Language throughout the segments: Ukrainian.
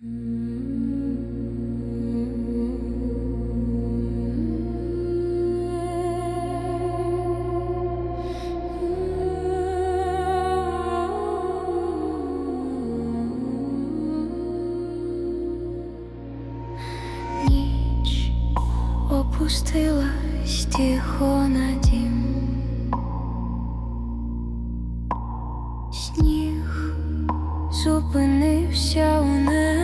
Ніч опустилась тихо на дім, сніг зупинився у неї.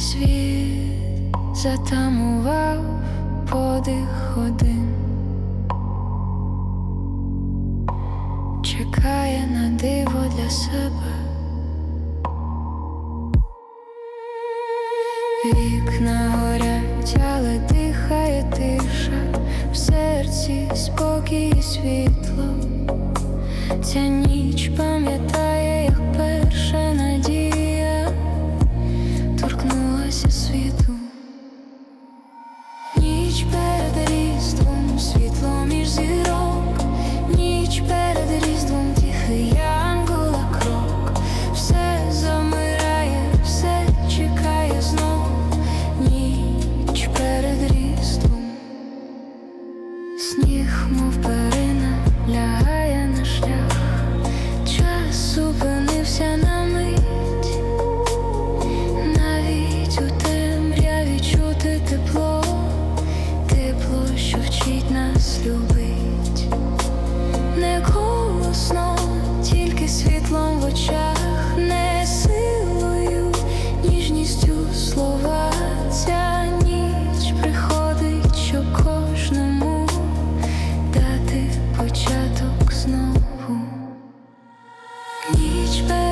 світ затамував подих один, чекає на диво для себе. Вікна горять, але дихає тиша, в серці спокій і світло, ця ніч. ніч.